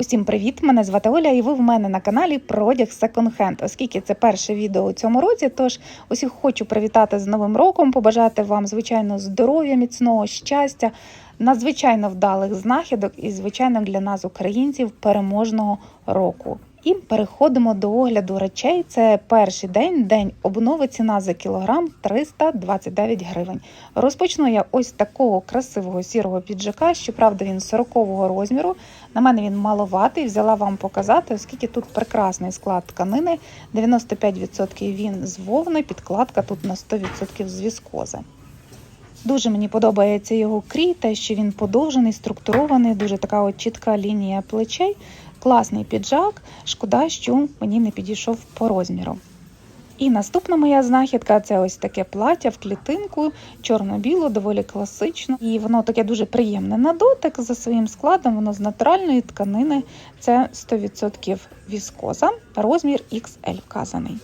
Усім привіт! Мене звати Оля, і ви в мене на каналі про одяг секонд-хенд. Оскільки це перше відео у цьому році, тож усіх хочу привітати з Новим роком, побажати вам, звичайно, здоров'я, міцного щастя, надзвичайно вдалих знахідок і, звичайно, для нас, українців, переможного року. І переходимо до огляду речей. Це перший день, день обнови. Ціна за кілограм 329 гривень. Розпочну я ось такого красивого сірого піджака. Щоправда, він 40-го розміру. На мене він маловатий. Взяла вам показати, оскільки тут прекрасний склад тканини. 95% він з вовни, підкладка тут на 100% з віскози. Дуже мені подобається його крій, те, що він подовжений, структурований, дуже така от чітка лінія плечей. Класний піджак. Шкода, що мені не підійшов по розміру. І наступна моя знахідка це ось таке плаття в клітинку, чорно-біло, доволі класично. І воно таке дуже приємне на дотик за своїм складом, воно з натуральної тканини. Це 100% віскоза, розмір XL вказаний.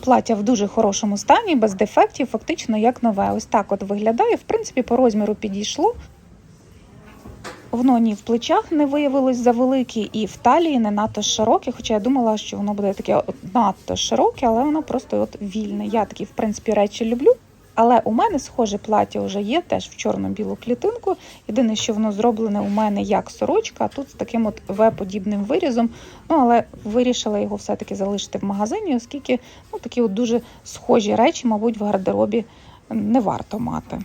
Плаття в дуже хорошому стані, без дефектів, фактично як нове. Ось так от виглядає. В принципі, по розміру підійшло. Воно ні в плечах не виявилось завелике, і в талії не надто широке, хоча я думала, що воно буде таке надто широке, але воно просто от вільне. Я такі, в принципі, речі люблю. Але у мене схоже плаття вже є, теж в чорно-білу клітинку. Єдине, що воно зроблене у мене як сорочка, а тут з таким от В-подібним вирізом. Ну, але вирішила його все-таки залишити в магазині, оскільки ну, такі от дуже схожі речі, мабуть, в гардеробі не варто мати.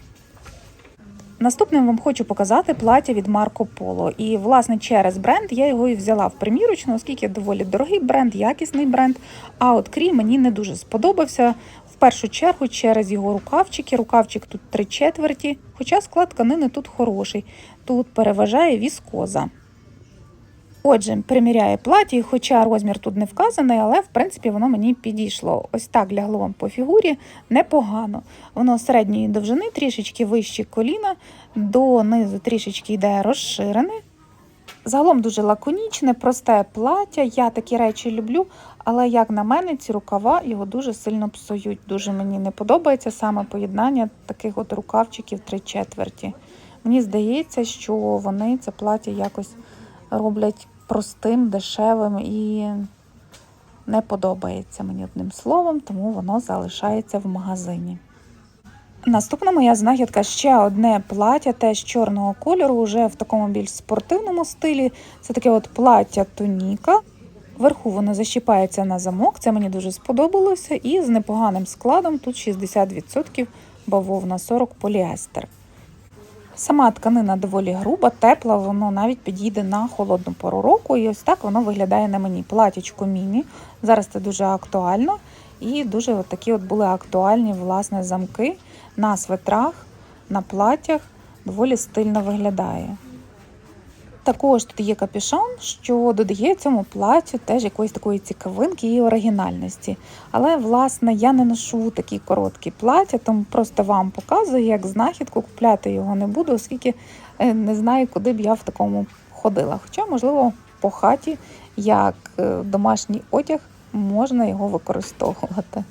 Наступним вам хочу показати плаття від Марко Поло. І, власне, через бренд я його і взяла в примірочну, оскільки доволі дорогий бренд, якісний бренд. А от крій мені не дуже сподобався. В першу чергу через його рукавчики. Рукавчик тут три четверті, хоча склад тканини тут хороший. Тут переважає віскоза. Отже, приміряє платі, хоча розмір тут не вказаний, але в принципі воно мені підійшло. Ось так лягло вам по фігурі непогано. Воно середньої довжини, трішечки вище коліна, донизу трішечки йде розширене. Загалом дуже лаконічне, просте плаття. Я такі речі люблю, але, як на мене, ці рукава його дуже сильно псують. Дуже мені не подобається саме поєднання таких от рукавчиків три четверті. Мені здається, що вони це плаття якось роблять простим, дешевим і не подобається мені одним словом, тому воно залишається в магазині. Наступна моя знахідка ще одне плаття, теж чорного кольору, вже в такому більш спортивному стилі. Це таке от плаття туніка. Вверху воно защіпається на замок, це мені дуже сподобалося. І з непоганим складом тут 60% бавовна 40 поліестер. Сама тканина доволі груба, тепла, воно навіть підійде на холодну пору року. І ось так воно виглядає на мені. Платічко міні. Зараз це дуже актуально. І дуже от такі от були актуальні власне замки на светрах, на платтях. Доволі стильно виглядає. Також тут є капюшон, що додає цьому платтю теж якоїсь такої цікавинки і оригінальності. Але, власне, я не ношу такі короткі плаття, тому просто вам показую, як знахідку купляти його не буду, оскільки е, не знаю, куди б я в такому ходила. Хоча, можливо, по хаті, як е, домашній одяг, можна його використовувати.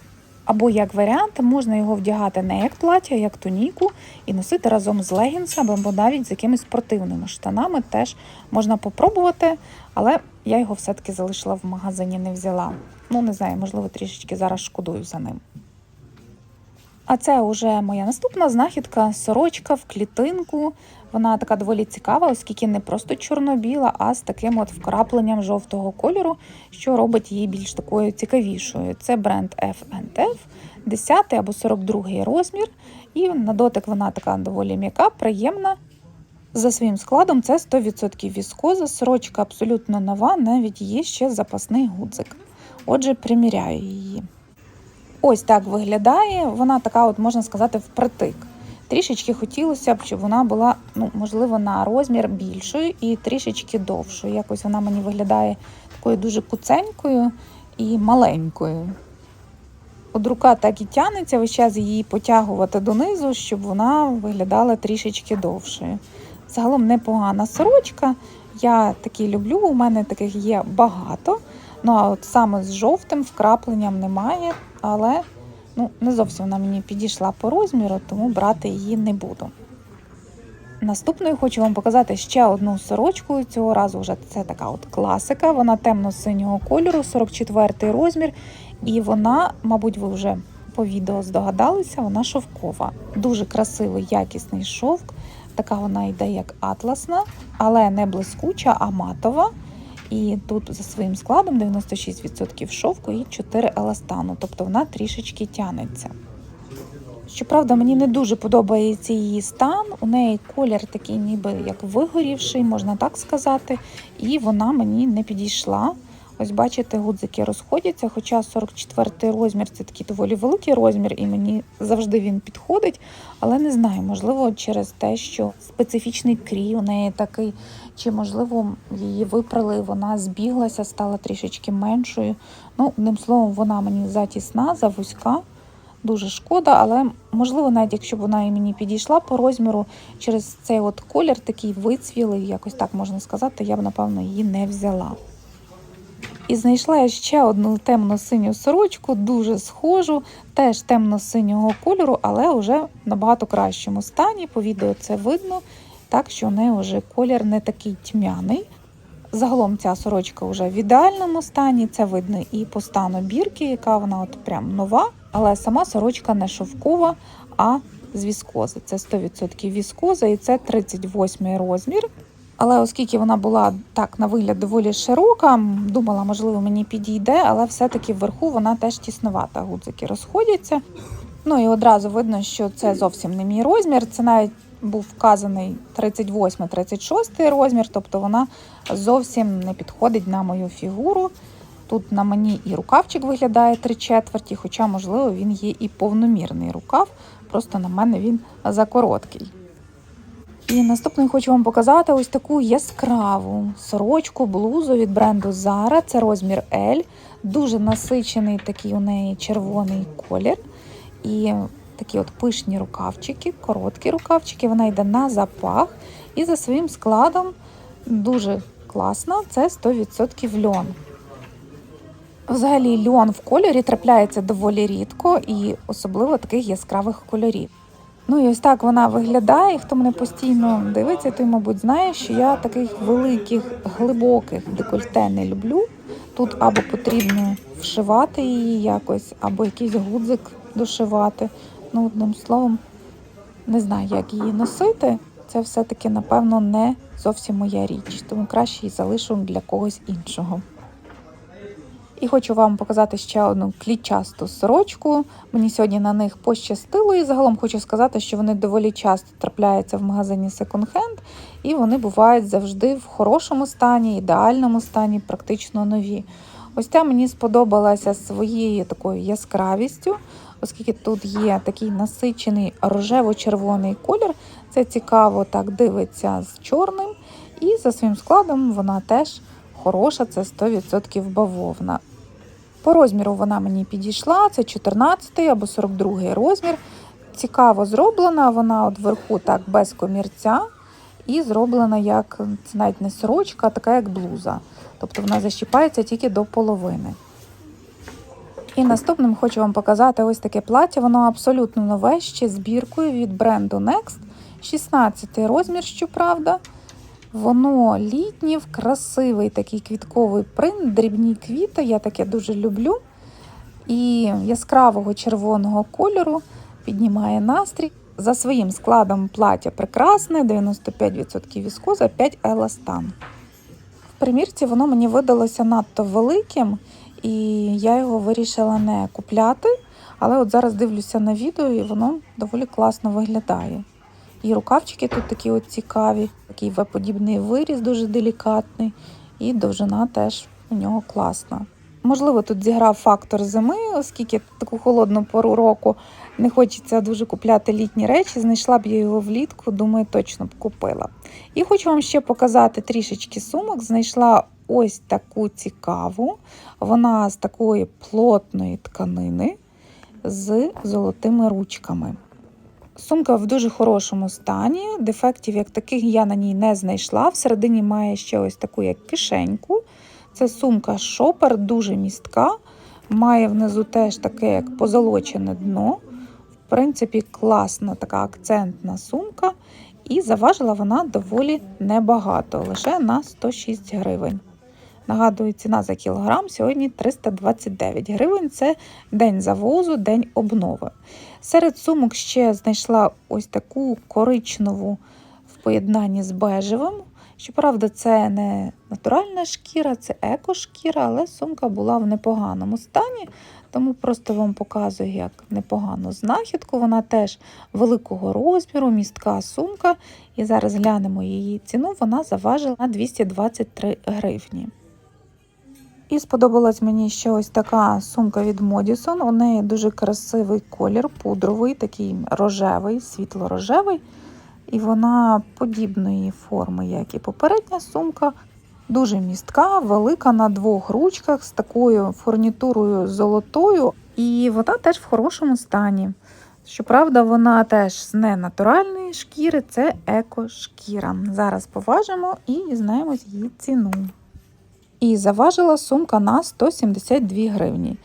Або як варіант, можна його вдягати не як плаття, а як туніку і носити разом з легінсами або навіть з якимись спортивними штанами. Теж можна попробувати, але я його все-таки залишила в магазині, не взяла. Ну, не знаю, можливо, трішечки зараз шкодую за ним. А це вже моя наступна знахідка сорочка в клітинку. Вона така доволі цікава, оскільки не просто чорно-біла, а з таким от вкрапленням жовтого кольору, що робить її більш такою цікавішою. Це бренд F&F, 10 або 42 розмір. І на дотик вона така доволі м'яка, приємна. За своїм складом це 100% віскоза, сорочка абсолютно нова, навіть є ще запасний гудзик. Отже, приміряю її. Ось так виглядає. Вона така, от можна сказати, впритик. Трішечки хотілося б, щоб вона була, ну, можливо, на розмір більшою і трішечки довшою. Якось вона мені виглядає такою дуже куценькою і маленькою. От рука так і тянеться, весь час її потягувати донизу, щоб вона виглядала трішечки довшою. Загалом непогана сорочка. Я такі люблю, у мене таких є багато. Ну а от саме з жовтим вкрапленням немає, але ну, не зовсім вона мені підійшла по розміру, тому брати її не буду. Наступною хочу вам показати ще одну сорочку. Цього разу вже це така от класика. Вона темно-синього кольору, 44 розмір. І вона, мабуть, ви вже по відео здогадалися, вона шовкова. Дуже красивий, якісний шовк. Така вона йде як атласна, але не блискуча, а матова. І тут за своїм складом 96% шовку і 4 еластану, тобто вона трішечки тянеться. Щоправда, мені не дуже подобається її стан. У неї колір такий, ніби як вигорівший, можна так сказати, і вона мені не підійшла. Ось бачите, гудзики розходяться, хоча 44 розмір це такий доволі великий розмір, і мені завжди він підходить. Але не знаю, можливо, через те, що специфічний крій у неї такий, чи можливо її випрали, вона збіглася, стала трішечки меншою. Ну, одним словом, вона мені затісна, завузька. Дуже шкода, але можливо, навіть якщо б вона і мені підійшла по розміру, через цей от колір такий вицвілий, якось так можна сказати, я б напевно її не взяла. І знайшла я ще одну темно-синю сорочку, дуже схожу, теж темно-синього кольору, але вже набагато кращому стані. По відео це видно, так що у неї вже колір не такий тьмяний. Загалом ця сорочка вже в ідеальному стані, це видно і по стану бірки, яка вона от прям нова, але сама сорочка не шовкова, а з віскози. Це 100% віскоза і це 38 розмір. Але оскільки вона була так на вигляд доволі широка, думала, можливо, мені підійде, але все-таки вверху вона теж тісновата. Гудзики розходяться. Ну і одразу видно, що це зовсім не мій розмір. Це навіть був вказаний 38-36 розмір, тобто вона зовсім не підходить на мою фігуру. Тут на мені і рукавчик виглядає 3 четверті, хоча, можливо, він є і повномірний рукав, просто на мене він закороткий. І наступною хочу вам показати ось таку яскраву сорочку, блузу від бренду Zara. Це розмір L. Дуже насичений такий у неї червоний колір. І такі от пишні рукавчики, короткі рукавчики. Вона йде на запах. І за своїм складом дуже класна. Це 100% льон. Взагалі, льон в кольорі трапляється доволі рідко і особливо таких яскравих кольорів. Ну і ось так вона виглядає. Хто мене постійно дивиться, той, мабуть, знає, що я таких великих, глибоких декольте не люблю. Тут або потрібно вшивати її якось, або якийсь гудзик дошивати. Ну, одним словом, не знаю, як її носити. Це все-таки, напевно, не зовсім моя річ, тому краще її залишу для когось іншого. І хочу вам показати ще одну клітчасту сорочку. Мені сьогодні на них пощастило, і загалом хочу сказати, що вони доволі часто трапляються в магазині Hand, і вони бувають завжди в хорошому стані, ідеальному стані, практично нові. Ось ця мені сподобалася своєю такою яскравістю, оскільки тут є такий насичений рожево-червоний колір. Це цікаво так дивиться з чорним. І за своїм складом вона теж хороша, це 100% бавовна. По розміру вона мені підійшла, це 14 або 42 розмір. Цікаво зроблена, вона от вверху так без комірця і зроблена як це навіть не сорочка, а така як блуза. Тобто вона защіпається тільки до половини. І наступним хочу вам показати ось таке плаття. Воно абсолютно нове, ще збіркою від бренду Next. 16 розмір, щоправда. Воно літнє, красивий такий квітковий принт, дрібні квіти, я таке дуже люблю. І яскравого червоного кольору піднімає настрій. За своїм складом плаття прекрасне, 95% віскоза, 5 еластан. В примірці воно мені видалося надто великим, і я його вирішила не купляти. Але от зараз дивлюся на відео, і воно доволі класно виглядає. І рукавчики тут такі от цікаві, такий В-подібний виріз, дуже делікатний, і довжина теж у нього класна. Можливо, тут зіграв фактор зими, оскільки таку холодну пору року не хочеться дуже купляти літні речі. Знайшла б я його влітку, думаю, точно б купила. І хочу вам ще показати трішечки сумок. Знайшла ось таку цікаву. Вона з такої плотної тканини з золотими ручками. Сумка в дуже хорошому стані. Дефектів як таких я на ній не знайшла. Всередині має ще ось таку як кишеньку. Це сумка шопер, дуже містка. Має внизу теж таке як позолочене дно. В принципі, класна така акцентна сумка. І заважила вона доволі небагато, лише на 106 гривень. Нагадую, ціна за кілограм сьогодні 329 гривень. Це день завозу, день обнови. Серед сумок ще знайшла ось таку коричневу в поєднанні з бежевим. Щоправда, це не натуральна шкіра, це екошкіра, але сумка була в непоганому стані, тому просто вам показую як непогану знахідку. Вона теж великого розміру, містка сумка. І зараз глянемо її ціну. Вона заважила на 223 гривні. І сподобалась мені ще ось така сумка від Modison. У неї дуже красивий колір, пудровий, такий рожевий, світло-рожевий. І вона подібної форми, як і попередня сумка. Дуже містка, велика на двох ручках з такою фурнітурою золотою. І вона теж в хорошому стані. Щоправда, вона теж з ненатуральної шкіри, це еко-шкіра. Зараз поважимо і дізнаємось її ціну. І заважила сумка на 172 гривні.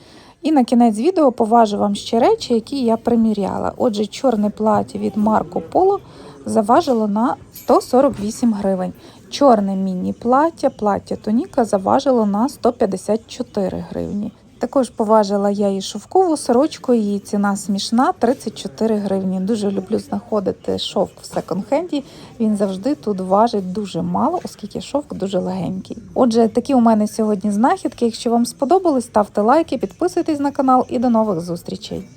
І на кінець відео поважу вам ще речі, які я приміряла. Отже, чорне плаття від Марко Поло заважило на 148 гривень. Чорне міні-плаття, плаття Тоніка заважило на 154 гривні. Також поважила я і шовкову сорочку, її ціна смішна 34 гривні. Дуже люблю знаходити шовк в секонд-хенді. Він завжди тут важить дуже мало, оскільки шовк дуже легенький. Отже, такі у мене сьогодні знахідки. Якщо вам сподобалось, ставте лайки, підписуйтесь на канал і до нових зустрічей.